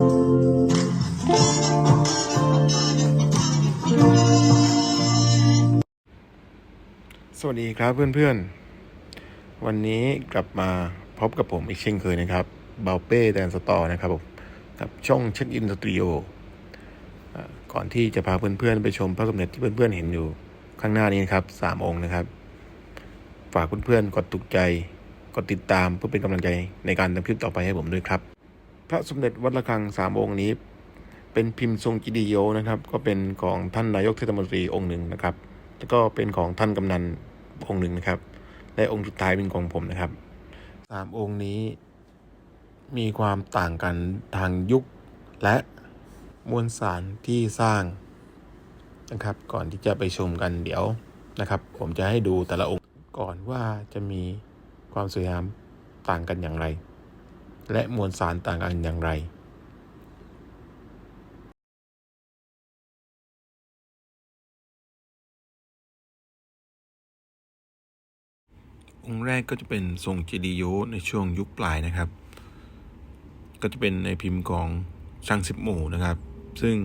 สวัสดีครับเพื่อนๆ วันนี้กลับมาพบกับผมอีกเช่นเคยนะครับเบลเป้แดนสตอร์นะครับผมกับช่องเช็คอินสตูดิโอก่อนที่จะพาเพื่อนๆ ไปชมพระสมเด็จที่เพื่อนๆ เห็นอยู่ข้างหน้านี้นะครับสามองค์นะครับ ฝากเพื่อนๆ กดถูกใจ กดติดตามเพื่อเป็นกำลังใจในการทำคลิปต่อไปให้ผมด้วยครับ พระสมเด็จวัดระฆังสามองค์นี้ เป็นพิมพ์ทรงจิดีโยนะครับ ก็เป็นของท่านนายกเทศมนตรีองค์หนึ่งนะครับ แล้วก็เป็นของท่านกำนันองค์หนึ่งนะครับ และองค์สุดท้ายเป็นของผมนะครับสามองค์นี้มีความต่างกันทางยุคและมวลสารที่สร้างนะครับ ก่อนที่จะไปชมกันเดี๋ยวนะครับ ผมจะให้ดูแต่ละองค์ก่อนว่าจะมีความสวยงามต่างกันอย่างไร และมวลสารต่างกันอย่างไรองค์แรกก็จะเป็นทรงเจดีโยในช่วงยุคปลายนะครับ ก็จะเป็นในพิมพ์ของช่างสิบหมู่นะครับ ซึ่ง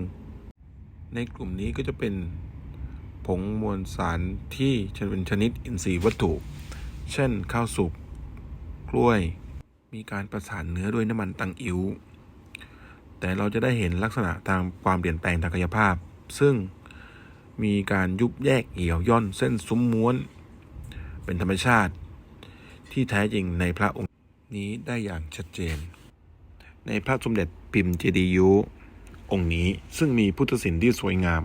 ในกลุ่มนี้ก็จะเป็นผงมวลสารที่จะเป็นชนิดอินทรีย์วัตถุ เช่นข้าวสุกกล้วย มีการประสานเนื้อด้วยน้ำมันตังอิ๋วแต่เราจะได้เห็นลักษณะตามความเปลี่ยนแปลงทางกายภาพ ซึ่งมีการยุบแยกเหี่ยวย่อนเส้นซุ้มม้วน เป็นธรรมชาติ ที่แท้จริงในพระองค์นี้ได้อย่างชัดเจน ในพระสมเด็จพิมพ์เจดียุองค์นี้ซึ่งมีพุทธศิลป์ที่สวยงาม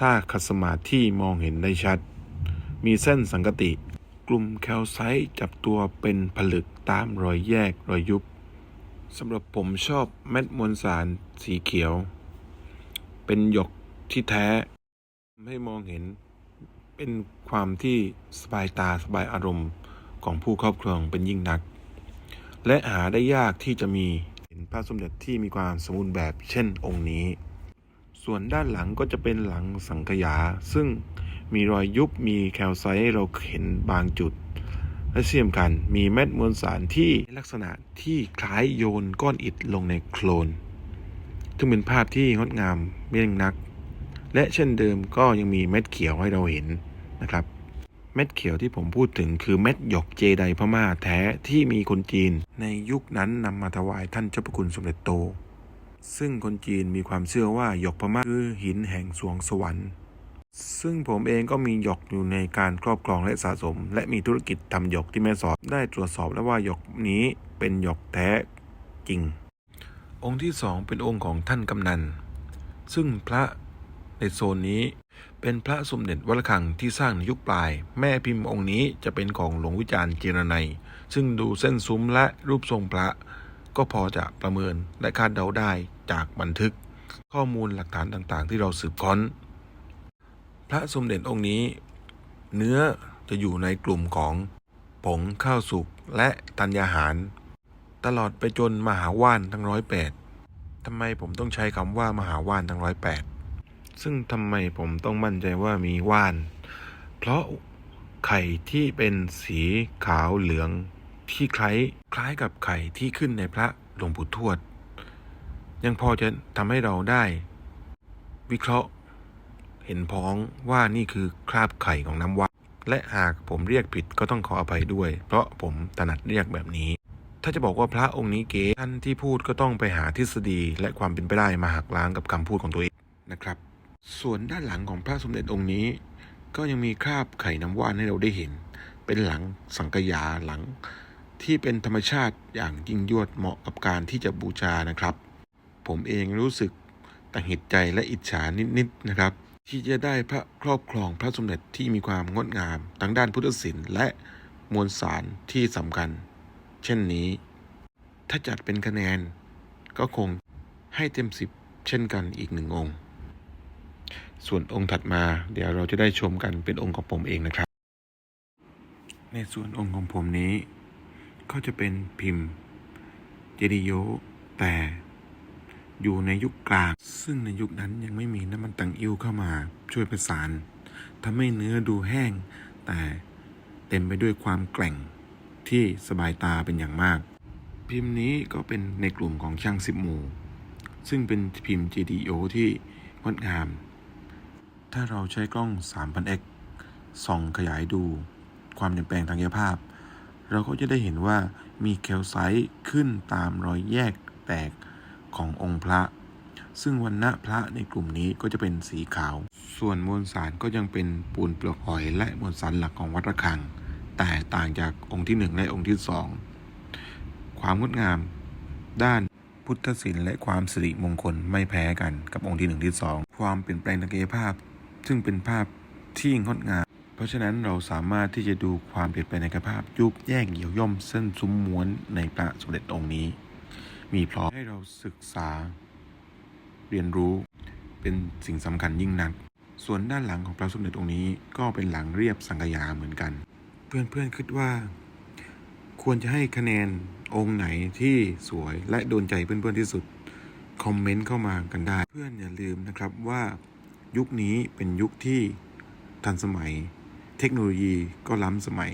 ถ้าคัสมาธิมองเห็นได้ชัด มีเส้นสังกติ กลุ่มแคลไซต์จับตัวเป็นผลึกตามรอยแยกรอยยุบสำหรับผมชอบเม็ดมวลสารสีเขียว เป็นหยกที่แท้ทำให้มองเห็นเป็นความที่สบายตาสบายอารมณ์ของผู้ครอบครองเป็นยิ่งนัก และหาได้ยากที่จะมีเห็นพระสมเด็จที่มีความสมบูรณ์แบบเช่นองค์นี้ ส่วนด้านหลังก็จะเป็นหลังสังขยา ซึ่ง มีรอยยุบ มีแคลไซต์ให้เราเห็นบางจุด และเสียมกันมีเม็ดมวลสารที่ลักษณะที่คล้ายโยนก้อนอิฐลงในโคลนซึ่งเป็นภาพที่งดงามเมี่ยงนัก และเช่นเดิมก็ยังมีเม็ดเขียวให้เราเห็นนะครับ เม็ดเขียวที่ผมพูดถึงคือเม็ดหยกเจไดพม่าแท้ที่มีคนจีน ในยุคนั้นนำมาถวายท่านเจ้าพระคุณสมเด็จโต ซึ่งคนจีนมีความเชื่อว่าหยกพม่าคือหินแห่งสวงสวรรค์ ซึ่งผมเองก็มีหยกอยู่ในการครอบครองและสะสม และมีธุรกิจทำหยกที่แม่สอดได้ตรวจสอบแล้วว่าหยกนี้เป็นหยกแท้จริง องค์ที่สองเป็นองค์ของท่านกำนัน ซึ่งพระในโซนนี้เป็นพระสมเด็จวัดระฆังที่สร้างในยุคปลาย แม่พิมพ์องค์นี้จะเป็นของหลวงวิจารณ์เจรไนยซึ่งดูเส้นซุ้มและรูปทรงพระ ก็พอจะประเมินและคาดเดาได้จากบันทึก ข้อมูลหลักฐานต่างๆ ที่เราสืบค้น พระสมเด็จองค์นี้ เนื้อจะอยู่ในกลุ่มของผงข้าวสุกและธัญญาหาร ตลอดไปจนมหาว่านทั้งร้อยแปดทำไมผมต้องใช้คำว่ามหาว่านทั้งร้อยแปดซึ่งทำไมผมต้องมั่นใจว่ามีว่าน เพราะไข่ที่เป็นสีขาวเหลืองที่คล้ายคล้ายกับไข่ที่ขึ้นในพระหลวงปู่ทวด ยังพอจะทำให้เราได้ วิเคราะห์ เห็นพ้องว่านี่คือคราบไข่ของน้ำว่านและหากผมเรียกผิดก็ต้องขออภัยด้วย เพราะผมถนัดเรียกแบบนี้ ถ้าจะบอกว่าพระองค์นี้เก๋ท่านที่พูดก็ต้องไปหาทฤษฎีและความเป็นไปได้มาหักล้างกับคำพูดของตัวเองนะครับ ส่วนด้านหลังของพระสมเด็จองค์นี้ ก็ยังมีคราบไข่น้ำว่านให้เราได้เห็น เป็นหลังสังกยาหลัง ที่เป็นธรรมชาติอย่างยิ่งยวดเหมาะกับการที่จะบูชานะครับ ผมเองรู้สึกตังหิดใจและอิจฉานิดๆนะครับ ที่จะได้พระครอบครองพระสมเด็จที่มีความงดงามทั้งด้านพุทธศิลป์และมวลสารที่สำคัญ เช่นนี้ ถ้าจัดเป็นคะแนนก็คงให้เต็มสิบเช่นกันอีกหนึ่งองค์ ส่วนองค์ถัดมาเดี๋ยวเราจะได้ชมกันเป็นองค์ของผมเองนะครับ ในส่วนองค์ของผมนี้ ก็จะเป็นพิมพ์ เจดีโยแต่ อยู่ในยุคกลาง ซึ่งในยุคนั้นยังไม่มีน้ำมันตังอิ้วเข้ามาช่วยประสานทำให้เนื้อดูแห้ง แต่เต็มไปด้วยความแกร่งที่สบายตาเป็นอย่างมาก พิมพ์นี้ก็เป็นในกลุ่มของช่างสิบหมู่ ซึ่งเป็นพิมพ์ GDO ที่งดงาม ถ้าเราใช้กล้อง 3000x ส่องขยายดูความเปลี่ยนแปลงทางกายภาพ เราก็จะได้เห็นว่ามีแคลไซต์ขึ้นตามรอยแยกแตก ขององค์พระ ซึ่งวันณะพระในกลุ่มนี้ก็จะเป็นสีขาว ส่วนมวลสารก็ยังเป็นปูนเปลือกหอย และมวลสารหลักของวัดระฆัง แต่ต่างจากองค์ที่หนึ่งและองค์ที่สองความงดงาม ด้านพุทธศิลป์และความสิริมงคลไม่แพ้กันกับองค์ที่หนึ่งที่สองความเปลี่ยนแปลงทางกายภาพ ซึ่งเป็นภาพที่งดงามเพราะฉะนั้นเราสามารถที่จะดูความเปลี่ยนแปลงในกายภาพยุบแยกเหี่ยวย่อมเส้นซุ้มม้วนในพระสมเด็จองค์นี้ มีพร้อมให้เราศึกษา เรียนรู้เป็นสิ่งสำคัญยิ่งนัก ส่วนด้านหลังของพระสมเด็จองค์นี้ก็เป็นหลังเรียบสังกยาเหมือนกัน เพื่อนๆคิดว่า ควรจะให้คะแนนองค์ไหนที่สวยและโดนใจเพื่อนๆที่สุด คอมเมนต์เข้ามากันได้ เพื่อนอย่าลืมนะครับว่ายุคนี้เป็นยุคที่ทันสมัย เทคโนโลยีก็ล้ำสมัย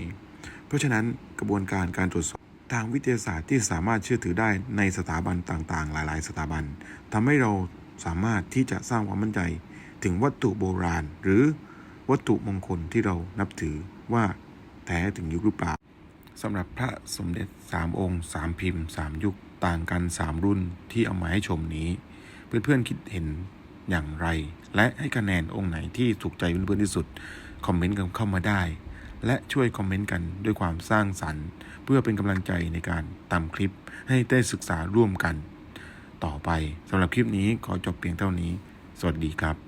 เพราะฉะนั้นกระบวนการการตรวจสอบ ทางวิทยาศาสตร์ที่สามารถเชื่อถือได้ในสถาบันต่างๆ หลาย ๆ สถาบันทำให้เราสามารถที่จะสร้างความมั่นใจ ถึงวัตถุโบราณ หรือวัตถุมงคลที่เรานับถือว่าแท้ถึงยุคหรือเปล่าสำหรับพระสมเด็จ 3 องค์ 3 พิมพ์ 3 ยุคต่างกัน 3 รุ่นที่เอามาให้ชมนี้ เพื่อนๆคิดเห็นอย่างไร และให้คะแนนองค์ไหนที่ถูกใจเพื่อนๆที่สุด คอมเมนต์กันเข้ามาได้ และช่วยคอมเมนต์กันด้วยความสร้างสรรค์ เพื่อเป็นกำลังใจในการทำคลิปให้ได้ศึกษาร่วมกัน ต่อไปสำหรับคลิปนี้ขอจบเพียงเท่านี้ สวัสดีครับ